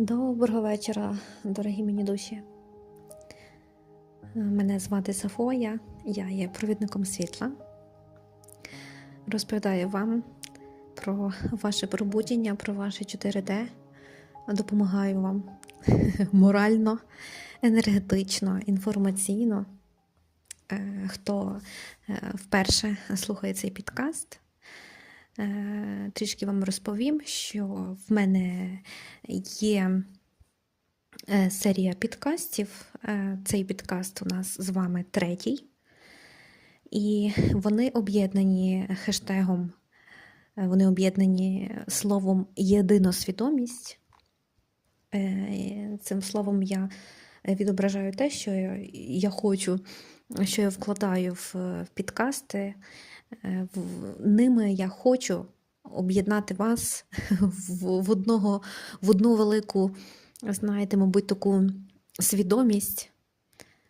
Доброго вечора, дорогі мені душі. Мене звати Софоя, я є провідником світла. Розповідаю вам про ваше пробудження, про ваше 4D. Допомагаю вам морально, енергетично, інформаційно. Е, Хто е, вперше слухає цей підкаст, трішки вам розповім, що в мене є е, серія підкастів. Е, Цей підкаст у нас з вами третій. І вони об'єднані хештегом, е, вони об'єднані словом єдиносвідомість. Е, Цим словом я відображаю те, що я хочу, що я вкладаю в в підкасти. Е, Ними я хочу об'єднати вас в, одного, в одну велику, знаєте, мабуть, таку свідомість,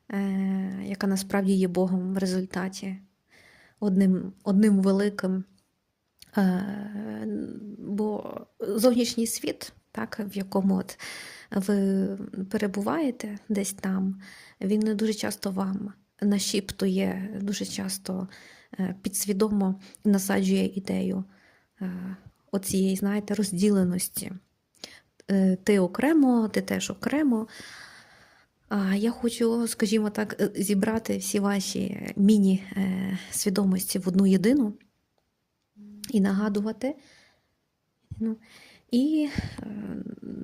е, яка насправді є Богом в результаті, одним, одним великим. Е, бо зовнішній світ, так, в якому от ви перебуваєте десь там, він не дуже часто вам нашіптує, дуже часто е, підсвідомо насаджує ідею е, оцієї, знаєте, розділеності. Е, Ти окремо, ти теж окремо. Я хочу, скажімо так, зібрати всі ваші міні-свідомості в одну єдину і нагадувати. Ну, і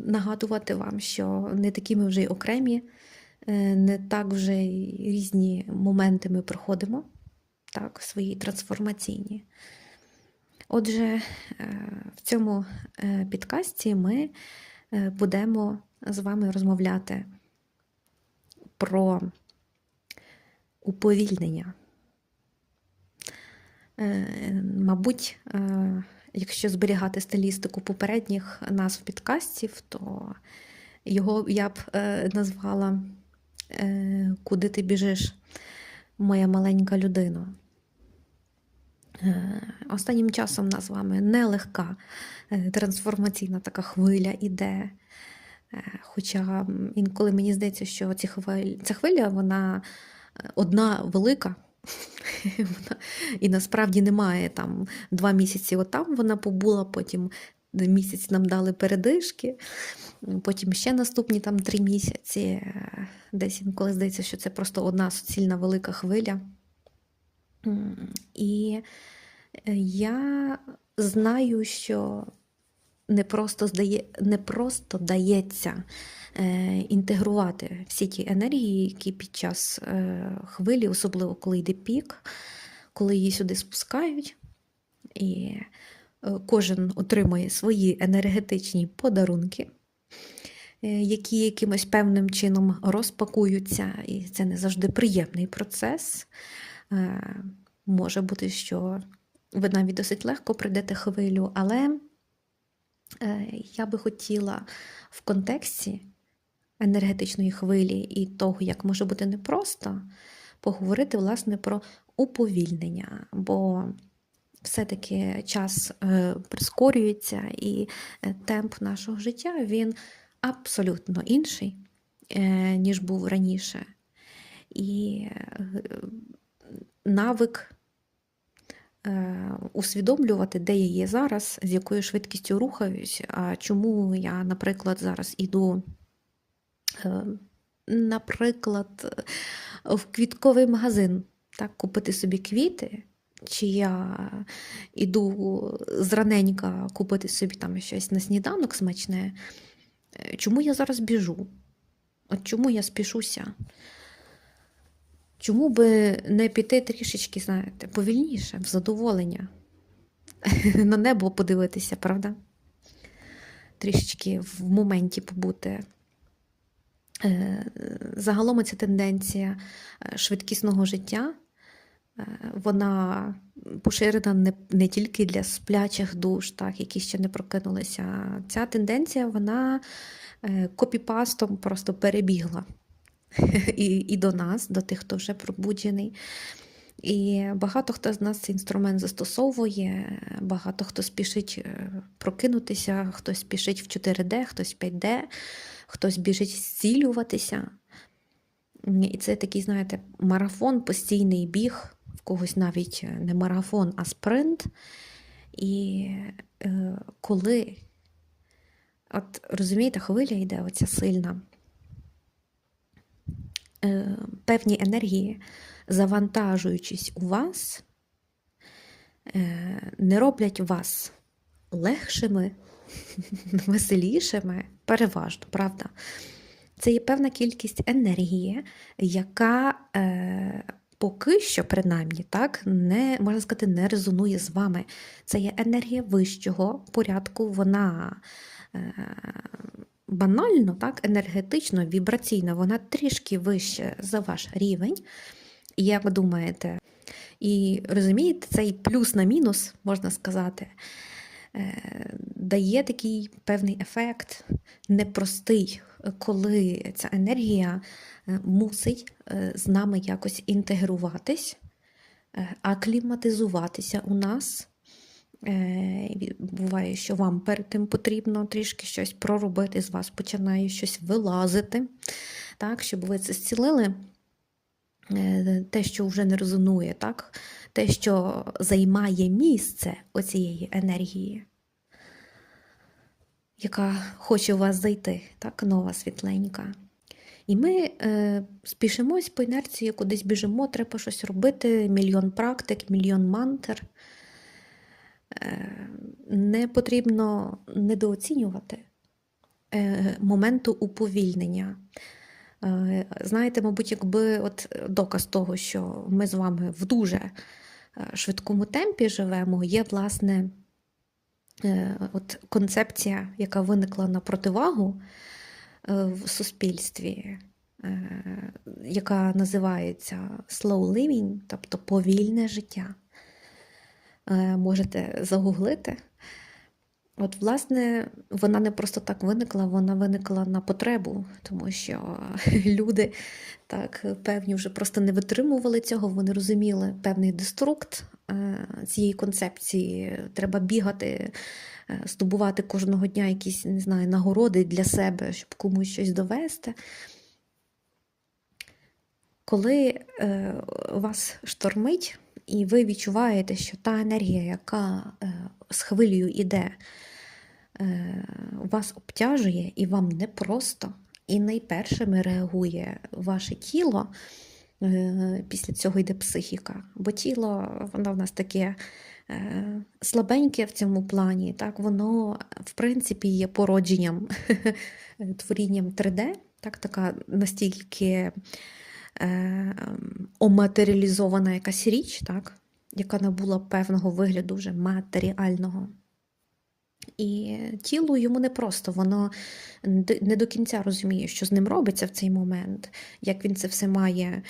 нагадувати вам, що не такі ми вже й окремі, не так вже різні моменти ми проходимо так, свої трансформаційні. Отже, е, в цьому е, підкасті ми е, будемо з вами розмовляти про уповільнення. Е, Мабуть, е, якщо зберігати стилістику попередніх назв підкастів, то його я б е, назвала е, Куди ти біжиш, моя маленька людина. Е, Останнім часом нас з вами нелегка е, трансформаційна така хвиля іде. Е, Хоча інколи мені здається, що ці хвиль... ця хвиля вона е, одна велика. І насправді немає там два місяці отам вона побула, потім місяць нам дали передишки, потім ще наступні там три місяці. Е, Десь інколи здається, що це просто одна суцільна велика хвиля. І е, я знаю, що не просто, здає, не просто дається е, інтегрувати всі ті енергії, які під час хвилі, особливо коли йде пік, коли її сюди спускають, і кожен отримує свої енергетичні подарунки, е, які якимось певним чином розпакуються, і це не завжди приємний процес. Е, Може бути, що ви навіть досить легко пройдете хвилю, але е, я би хотіла в контексті енергетичної хвилі і того, як може бути непросто, поговорити власне про уповільнення, бо все-таки час е, прискорюється, і е, темп нашого життя він абсолютно інший, е, ніж був раніше. І навик усвідомлювати, де я є зараз, з якою швидкістю рухаюсь, а чому я, наприклад, зараз іду, наприклад, в квітковий магазин, так, купити собі квіти. Чи я іду зраненька купити собі там щось на сніданок смачне? Е, Чому я зараз біжу? От чому я спішуся? Чому би не піти трішечки, знаєте, повільніше, в задоволення? На небо подивитися, правда? Трішечки в моменті побути. Е, Загалом ця тенденція е, швидкісного життя, вона поширена не, не тільки для сплячих душ, так, які ще не прокинулися. Ця тенденція, вона е, копіпастом просто перебігла і, і до нас, до тих, хто вже пробуджений. І багато хто з нас цей інструмент застосовує, багато хто спішить е, прокинутися, хтось спішить в 4D, хтось в 5D, хтось біжить зцілюватися. І це такий, знаєте, марафон, постійний біг, когось навіть не марафон, а спринт. І е, коли, от розумієте, хвиля йде оця сильна, е, певні енергії, завантажуючись у вас, е, не роблять вас легшими, веселішими, переважно, правда? Це є певна кількість енергії, яка е, поки що, принаймні, так, не, можна сказати, не резонує з вами. Це є енергія вищого порядку, вона е, банально, так, енергетично, вібраційно, вона трішки вище за ваш рівень. Як ви думаєте, і розумієте, цей плюс на мінус, можна сказати, дає такий певний ефект непростий, коли ця енергія е, мусить е, з нами якось інтегруватись, е, акліматизуватися у нас. Е, Буває, що вам перед тим потрібно трішки щось проробити, з вас починає щось вилазити, так, щоб ви це зцілили. Е, Те, що вже не резонує, так? те, що займає місце оцієї енергії, яка хоче у вас зайти, так, нова світленька. І ми е, спішимось по інерції, кудись біжимо, треба щось робити, мільйон практик, мільйон мантр. Е, не потрібно недооцінювати е, моменту уповільнення. Е, Знаєте, мабуть, якби от доказ того, що ми з вами в дуже е, швидкому темпі живемо, є, власне, е, от концепція, яка виникла на противагу е, в суспільстві, е, яка називається slow living, тобто повільне життя. Е, Можете загуглити. От, власне, вона не просто так виникла, вона виникла на потребу, тому що люди так певні вже просто не витримували цього, вони розуміли певний деструкт е, цієї концепції. Треба бігати, е, здобувати кожного дня якісь не знаю, нагороди для себе, щоб комусь щось довести. Коли е, вас штормить, і ви відчуваєте, що та енергія, яка е, з хвилею іде, е, вас обтяжує і вам непросто, і найпершими реагує ваше тіло. е, Після цього йде психіка, бо тіло воно в нас таке слабеньке в цьому плані, так? Воно в принципі є породженням, творінням 3D, так, така настільки е, оматеріалізована якась річ, так, яка набула певного вигляду вже матеріального. І тілу йому не просто, воно не до кінця розуміє, що з ним робиться в цей момент, як він це все має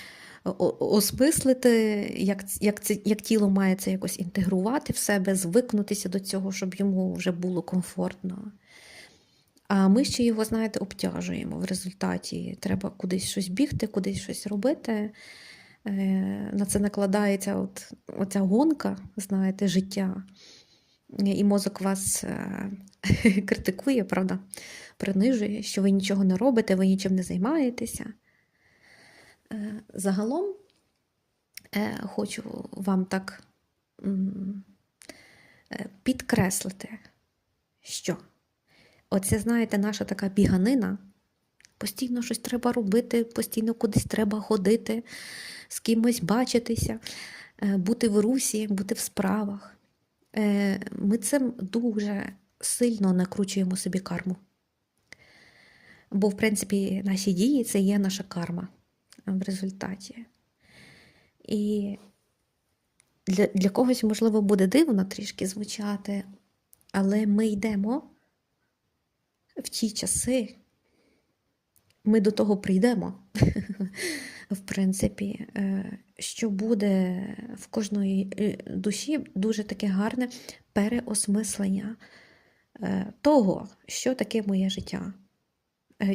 осмислити, як, як, це, як тіло має це якось інтегрувати в себе, звикнутися до цього, щоб йому вже було комфортно. А ми ще його, знаєте, обтяжуємо в результаті. Треба кудись щось бігти, кудись щось робити. Е, На це накладається от, оця гонка, знаєте, життя. І мозок вас е, критикує, правда, принижує, що ви нічого не робите, ви нічим не займаєтеся. Е, Загалом хочу вам так підкреслити, що оце, знаєте, наша така біганина. Постійно щось треба робити, постійно кудись треба ходити, з кимось бачитися, е, бути в русі, бути в справах. Е, Ми цим дуже сильно накручуємо собі карму. Бо, в принципі, наші дії це є наша карма в результаті. І для, для когось, можливо, буде дивно трішки звучати, але ми йдемо в ті часи, ми до того прийдемо, в принципі, е, що буде в кожної е, душі дуже таке гарне переосмислення е, того, що таке моє життя,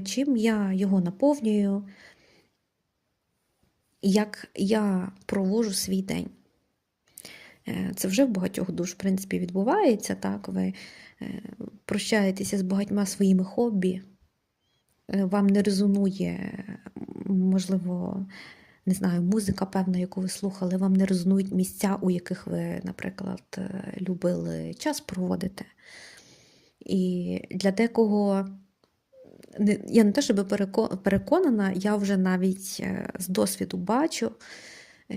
чим я його наповнюю, як я провожу свій день. Е, Це вже в багатьох душ, в принципі, відбувається. Так? Ви е, прощаєтеся з багатьма своїми хобі, Е, вам не резонує, можливо, не знаю, музика певна, яку ви слухали, вам не резонують місця, у яких ви, наприклад, любили час проводити. І для декого, я не те, щоб переконана, я вже навіть з досвіду бачу,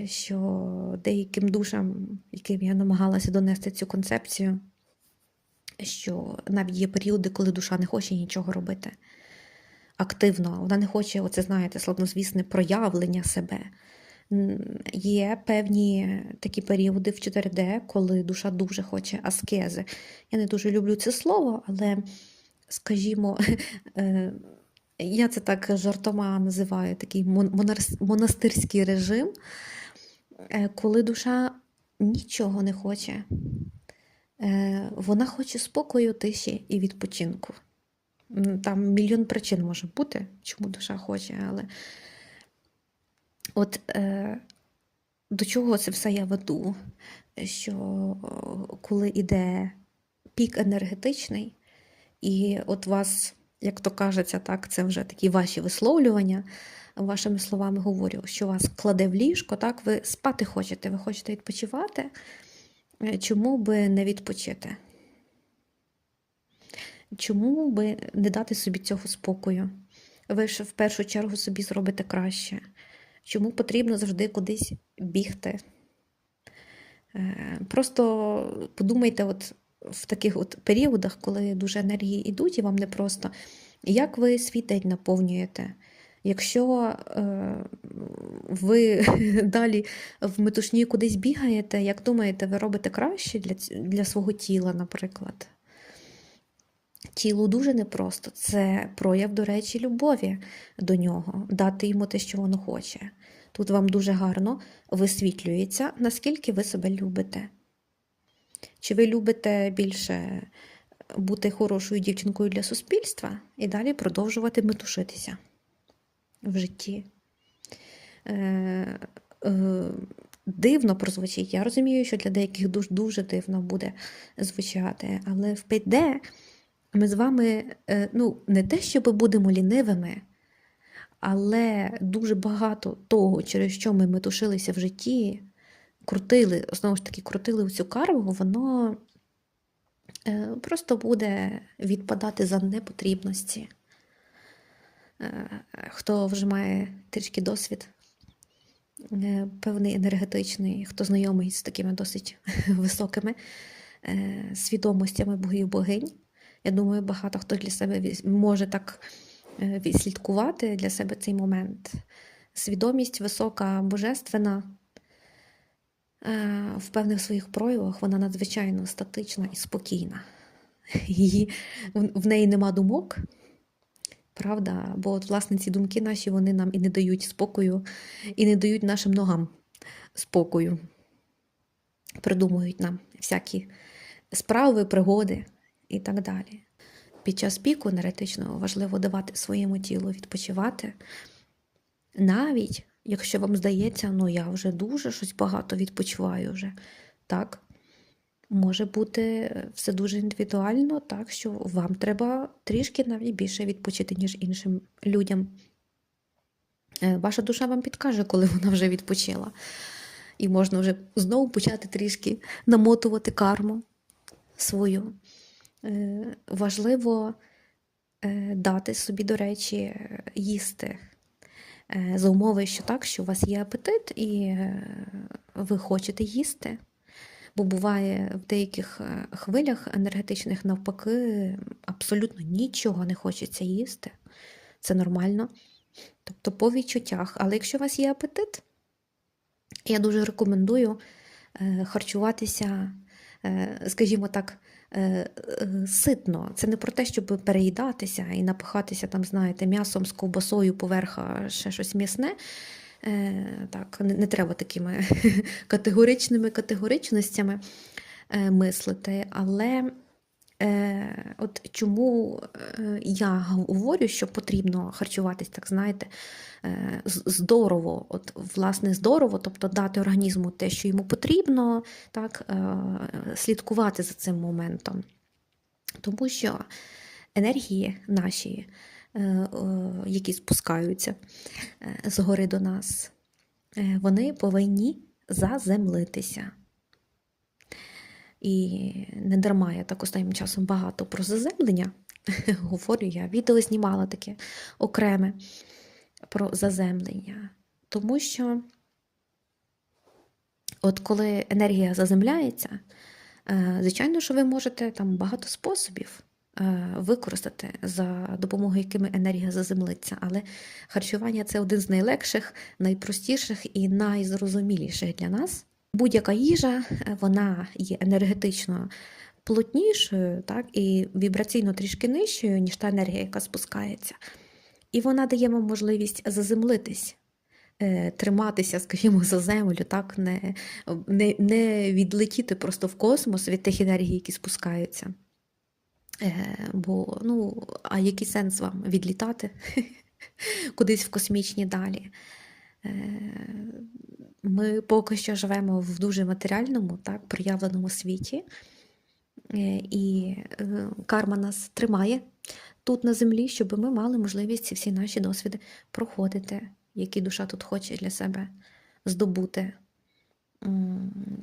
що деяким душам, яким я намагалася донести цю концепцію, що навіть є періоди, коли душа не хоче нічого робити активно, вона не хоче, оце знаєте, славнозвісне проявлення себе. Є певні такі періоди в 4D, коли душа дуже хоче аскези. Я не дуже люблю це слово, але, скажімо, е, я це так жартома називаю такий монастирський режим, коли душа нічого не хоче. Е, Вона хоче спокою, тиші і відпочинку. Там мільйон причин може бути, чому душа хоче, але от е, до чого це все я веду? Що коли іде пік енергетичний, і от вас, як то кажеться, так, це вже такі ваші висловлювання, вашими словами говорю, що вас кладе в ліжко, так, ви спати хочете, ви хочете відпочивати, е, чому би не відпочити? Чому би не дати собі цього спокою? Ви ж в першу чергу собі зробите краще. Чому потрібно завжди кудись бігти? Е, Просто подумайте, от в таких от періодах, коли дуже енергії йдуть, і вам непросто, як ви свій день наповнюєте? Якщо е, ви далі в метушні кудись бігаєте, як думаєте, ви робите краще для, для свого тіла, наприклад? Тілу дуже непросто. Це прояв, до речі, любові до нього, дати йому те, що воно хоче. Тут вам дуже гарно висвітлюється, наскільки ви себе любите. Чи ви любите більше бути хорошою дівчинкою для суспільства і далі продовжувати метушитися в житті? Е, е, дивно прозвучить. Я розумію, що для деяких душ дуже дивно буде звучати, але в 5D ми з вами е, ну, не те, щоб будемо лінивими, але дуже багато того, через що ми метушилися в житті, крутили, знову ж таки, крутили цю карму, воно е, просто буде відпадати за непотрібності. Е, Хто вже має трішки досвід, е, певний енергетичний, хто знайомий з такими досить високими е, свідомостями богів богинь. Я думаю, багато хто для себе може так відслідкувати для себе цей момент. Свідомість висока, божественна, в певних своїх проявах вона надзвичайно статична і спокійна. Її, в неї нема думок, правда? Бо, от, власне, ці думки наші вони нам і не дають спокою, і не дають нашим ногам спокою. Придумують нам всякі справи, пригоди і так далі. Під час піку енергетичного важливо давати своєму тілу відпочивати. Навіть якщо вам здається, ну я вже дуже щось багато відпочиваю вже. Так, може бути все дуже індивідуально, так що вам треба трішки навіть більше відпочити, ніж іншим людям. Е, Ваша душа вам підкаже, коли вона вже відпочила. І можна вже знову почати трішки намотувати карму свою. Е, Важливо е, дати собі, до речі, е, їсти е, за умови, що так, що у вас є апетит і е, ви хочете їсти. Бо буває в деяких е, хвилях енергетичних навпаки абсолютно нічого не хочеться їсти. Це нормально. Тобто по відчуттях. Але якщо у вас є апетит, я дуже рекомендую е, харчуватися, е, скажімо так, ситно. Це не про те, щоб переїдатися і напихатися там, знаєте, м'ясом з ковбасою поверх а ще щось м'ясне. Е, Так, не, треба такими категоричними категоричностями е, мислити, але Е, от чому я говорю, що потрібно харчуватись, так знаєте, здорово, от власне здорово, тобто дати організму те, що йому потрібно, так, слідкувати за цим моментом. Тому що енергії наші, які спускаються е, згори до нас, е, вони повинні заземлитися. І не дарма я так останнім часом багато про заземлення говорю. Я відео знімала таке окреме про заземлення. Тому що, от коли енергія заземляється, е, звичайно, що ви можете там багато способів е, використати, за допомогою якими енергія заземлиться. Але харчування це один з найлегших, найпростіших і найзрозуміліших для нас. Будь-яка їжа, е, вона є енергетично плотнішою, так, і вібраційно трішки нижчою, ніж та енергія, яка спускається. І вона дає вам можливість заземлитись, е, триматися, скажімо, за землю, так, не, не, не відлетіти просто в космос від тих енергій, які спускаються. Е, Бо, ну, а який сенс вам відлітати кудись в космічні далі? Е, Ми поки що живемо в дуже матеріальному, так, проявленому світі, Е, і карма нас тримає тут на землі, щоб ми мали можливість ці всі наші досвіди проходити, які душа тут хоче для себе здобути.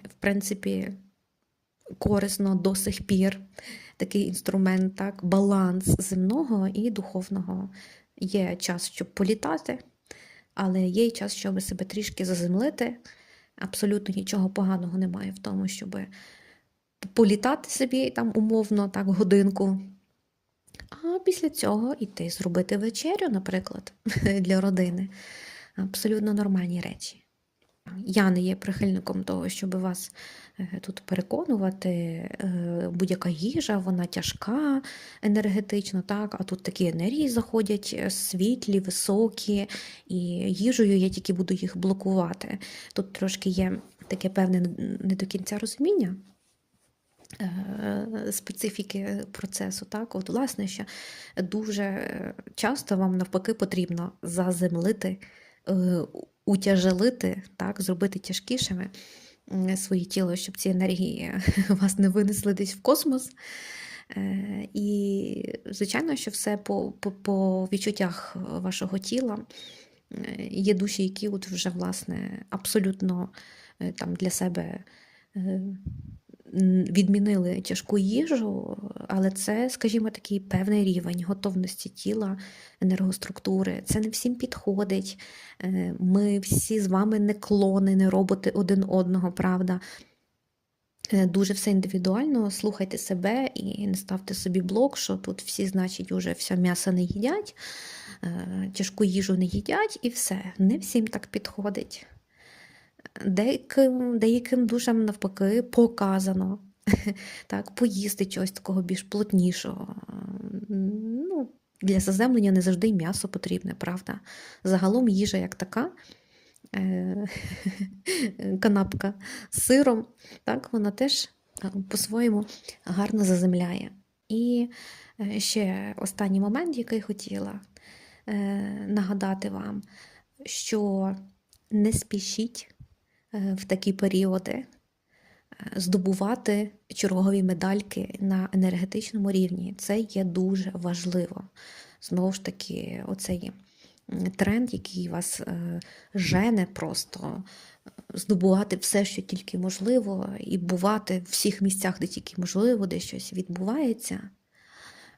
В принципі, корисно до сих пір такий інструмент, так, баланс земного і духовного. Є час, щоб політати, але є й час, щоб себе трішки заземлити. Абсолютно нічого поганого немає в тому, щоб політати собі там умовно так годинку. А після цього йти зробити вечерю, наприклад, для родини. Абсолютно нормальні речі. Я не є прихильником того, щоб вас е, тут переконувати. Е, Будь-яка їжа, вона тяжка енергетично, так, а тут такі енергії заходять е, світлі, високі, і їжею я тільки буду їх блокувати. Тут трошки є таке певне не до кінця розуміння специфіки процесу. Так, от, власне, що дуже часто вам навпаки потрібно заземлити, утяжелити, так, зробити тяжкішими своє тіло, щоб ці енергії вас не винесли десь в космос. Е, І, звичайно, що все по, по, по відчуттях вашого тіла. Е, Є душі, які от вже власне абсолютно е, там для себе відмінили тяжку їжу, але це, скажімо, такий певний рівень готовності тіла, енергоструктури. Це не всім підходить. Е, Ми всі з вами не клони, не роботи один одного, правда. Е, Дуже все індивідуально, слухайте себе і не ставте собі блок, що тут всі, значить, уже все м'ясо не їдять, е, тяжку їжу не їдять і все. Не всім так підходить. Деяким, деяким душам навпаки показано так, поїсти чогось такого більш плотнішого. Ну, для заземлення не завжди м'ясо потрібне, правда? Загалом їжа як така. е, Канапка з сиром, так, вона теж е, по-своєму гарно заземляє. І е, ще останній момент, який хотіла нагадати вам, що не спішіть в такі періоди е, здобувати чергові медальки на енергетичному рівні. Це є дуже важливо. Знову ж таки, оцей тренд, який вас е, жене просто е, здобувати все, що тільки можливо, і бувати в всіх місцях, де тільки можливо, де щось відбувається.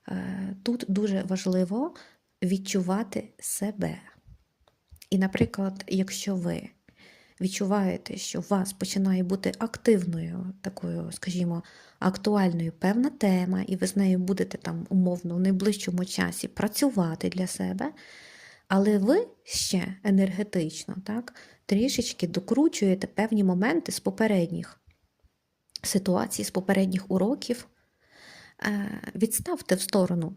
Е, Тут дуже важливо відчувати себе. І, наприклад, якщо ви відчуваєте, що у вас починає бути активною, такою, скажімо, актуальною певна тема, і ви з нею будете там умовно в найближчому часі працювати для себе, але ви ще енергетично так, трішечки докручуєте певні моменти з попередніх ситуацій, з попередніх уроків, е, відставте в сторону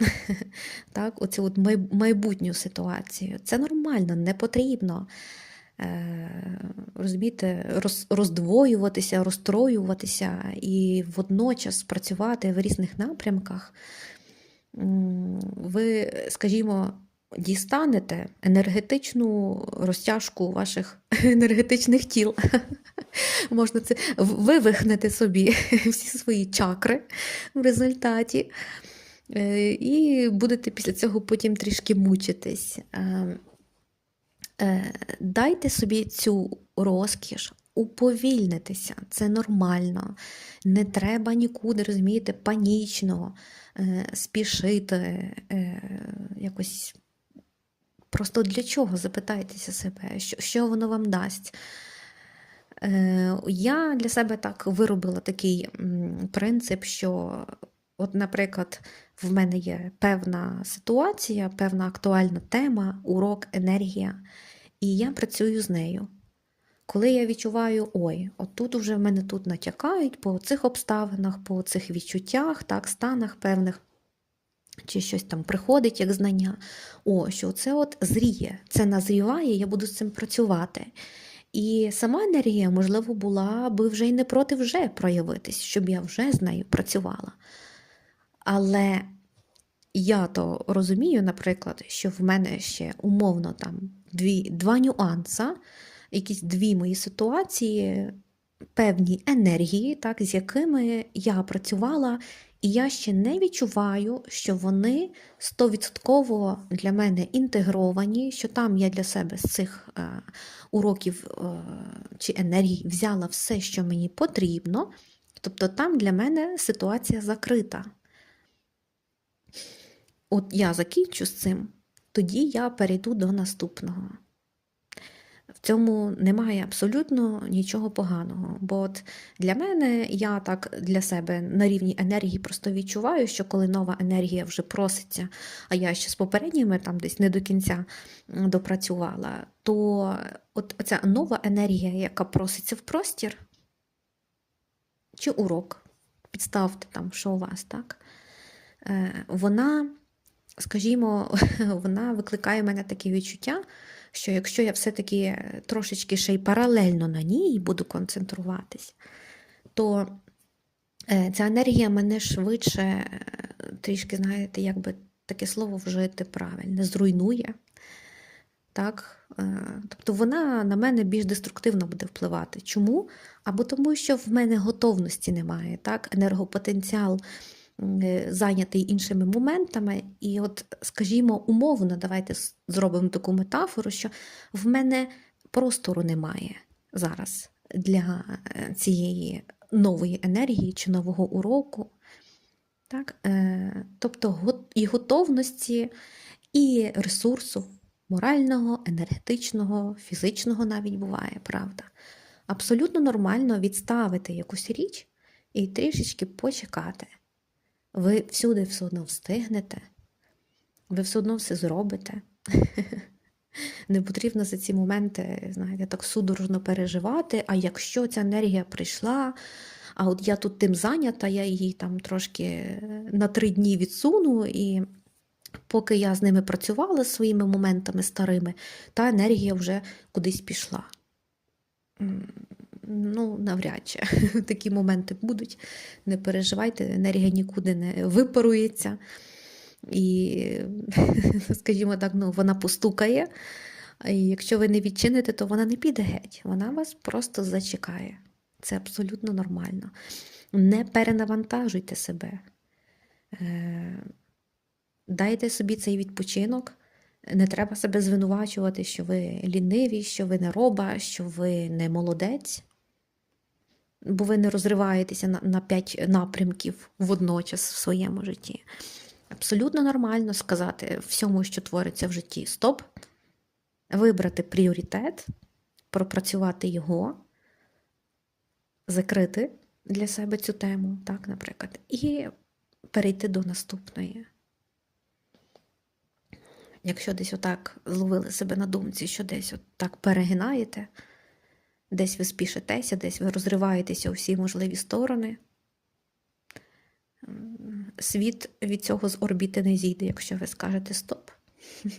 так, оцю от майбутню ситуацію. Це нормально, не потрібно. Е, розумієте, роз, роздвоюватися, розстроюватися і водночас працювати в різних напрямках, ви, скажімо, дістанете енергетичну розтяжку ваших енергетичних тіл. Можна це вивихнете собі всі свої чакри в результаті. Е, І будете після цього потім трішки мучитись. Е, Дайте собі цю розкіш, уповільнитися, це нормально. Не треба нікуди, розумієте, панічно е, спішити, е, якось. Просто для чого? Запитайтеся себе, що, що воно вам дасть. Я для себе так виробила такий принцип, що, от, наприклад, в мене є певна ситуація, певна актуальна тема, урок, енергія, і я працюю з нею. Коли я відчуваю, ой, от тут вже в мене тут натякають по цих обставинах, по цих відчуттях, так, станах певних, чи щось там приходить як знання, о, що це от зріє, це назріває, я буду з цим працювати. І сама енергія, можливо, була би вже й не проти вже проявитись, щоб я вже з нею працювала. Але я то розумію, наприклад, що в мене ще умовно там дві, два нюанса, якісь дві мої ситуації, певні енергії, так, з якими я працювала, і я ще не відчуваю, що вони стовідсотково для мене інтегровані, що там я для себе з цих е, уроків е, чи енергій взяла все, що мені потрібно. Тобто там для мене ситуація закрита. От я закінчу з цим, тоді я перейду до наступного. В цьому немає абсолютно нічого поганого. Бо от для мене я так для себе на рівні енергії просто відчуваю, що коли нова енергія вже проситься, а я ще з попередніми там десь не до кінця допрацювала, то от ця нова енергія, яка проситься в простір, чи урок, підставте там, що у вас, так? Е, Вона, скажімо, вона викликає в мене таке відчуття, що якщо я все-таки трошечки ще й паралельно на ній буду концентруватись, то е, ця енергія мене швидше е, трішки, знаєте, як би таке слово вжити правильно, зруйнує. Так? Е, Тобто вона на мене більш деструктивно буде впливати. Чому? Або тому, що в мене готовності немає, так? енергопотенціал зайнятий іншими моментами. І от, скажімо, умовно, давайте зробимо таку метафору, що в мене простору немає зараз для е, цієї нової енергії чи нового уроку. Так? Е, Тобто і готовності, і ресурсу морального, енергетичного, фізичного навіть буває, правда. Абсолютно нормально відставити якусь річ і трішечки почекати. Ви всюди все одно встигнете, ви все одно все зробите. Не потрібно за ці моменти, знаєте, так судорожно переживати. А якщо ця енергія прийшла, а от я тут тим зайнята, я її там трошки е, на три дні відсуну, і поки я з ними працювала своїми моментами старими, та енергія вже кудись пішла. Ну, навряд чи такі моменти будуть. Не переживайте, енергія нікуди не випарується. І, скажімо так, ну, вона постукає. І якщо ви не відчините, то вона не піде геть. Вона вас просто зачекає. Це абсолютно нормально. Не перенавантажуйте себе. Е, Дайте собі цей відпочинок. Не треба себе звинувачувати, що ви ліниві, що ви не роба, що ви не молодець, бо ви не розриваєтеся на, на п'ять напрямків водночас в своєму житті. Абсолютно нормально сказати всьому, що твориться в житті, стоп, вибрати пріоритет, пропрацювати його, закрити для себе цю тему, так, наприклад, і перейти до наступної. Якщо десь отак зловили себе на думці, що десь так перегинаєте, десь ви спішитеся, десь ви розриваєтеся у всі можливі сторони, світ від цього з орбіти не зійде, якщо ви скажете стоп.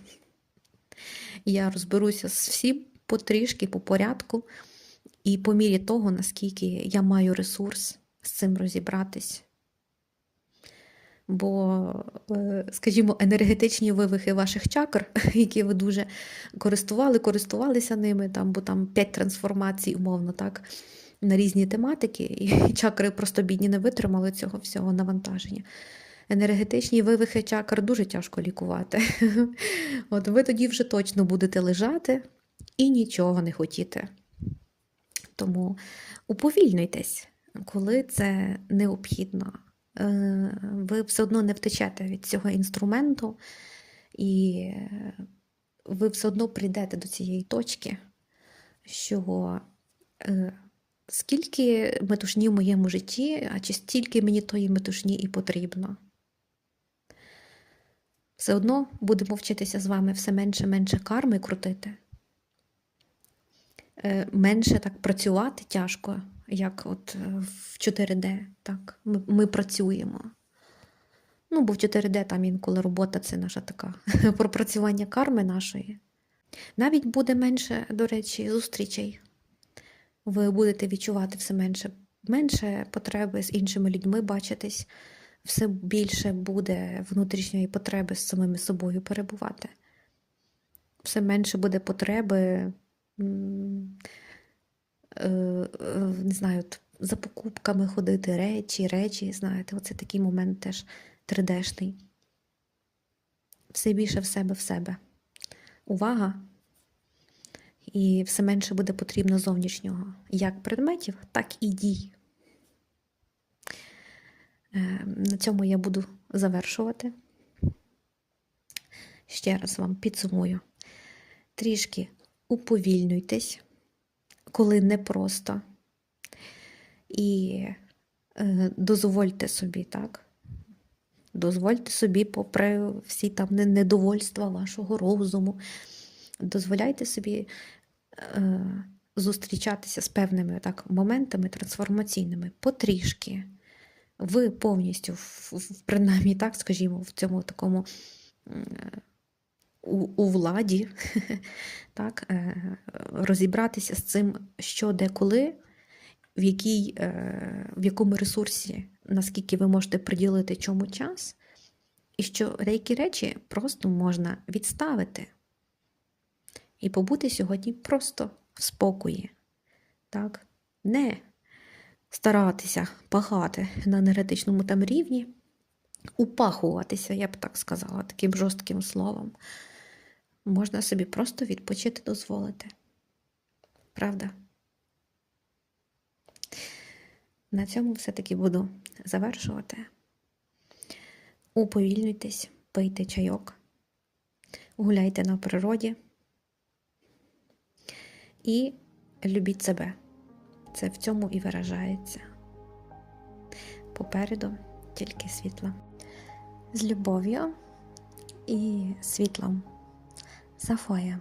Я розберуся з всім потрішки, по порядку, і по мірі того, наскільки я маю ресурс з цим розібратись. Бо, е, скажімо, енергетичні вивихи ваших чакр, які ви дуже користували, користувалися ними, там, бо там п'ять трансформацій, умовно, так, на різні тематики, і чакри просто бідні не витримали цього всього навантаження. Енергетичні вивихи чакр дуже тяжко лікувати. От ви тоді вже точно будете лежати і нічого не хотіти. Тому уповільнюйтесь, коли це необхідно. Е, Ви все одно не втечете від цього інструменту, і е, ви все одно прийдете до цієї точки, що е, скільки метушні в моєму житті, а чи стільки мені тої метушні і потрібно. Все одно будемо вчитися з вами все менше менше карми крутити. Менше так працювати тяжко, як от е, в 4D. Так, ми, ми працюємо. Ну, бо в 4D там інколи робота це наша така пропрацювання карми нашої. Навіть буде менше, до речі, зустрічей. Ви будете відчувати все менше, менше потреби з іншими людьми бачитись, все більше буде внутрішньої потреби з самими собою перебувати. Все менше буде потреби, не знаю, за покупками ходити, речі, речі, знаєте, оце такий момент теж 3D-шний. Все більше в себе в себе. Увага. І все менше буде потрібно зовнішнього як предметів, так і дій. Е, На цьому я буду завершувати. Ще раз вам підсумую. Трішки уповільнюйтесь, коли непросто. І е, дозвольте собі, так? Дозвольте собі, попри всі там недовольства вашого розуму, дозволяйте собі е, зустрічатися з певними так, моментами трансформаційними потрішки. Ви повністю, в- в- принаймні так, скажімо, в цьому такому м, у, у владі, так, е, розібратися з цим, що де коли, в, якій, е, в якому ресурсі, наскільки ви можете приділити чому час, і що деякі речі просто можна відставити і побути сьогодні просто в спокої. Так? Не старатися пахати на енергетичному там рівні, упахуватися, я б так сказала, таким жорстким словом. Можна собі просто відпочити дозволити. Правда? На цьому все-таки буду завершувати. Уповільнюйтесь, пийте чайок, гуляйте на природі і любіть себе. Це в цьому і виражається. Попереду тільки світло. З любов'ю і світлом. Сафоя.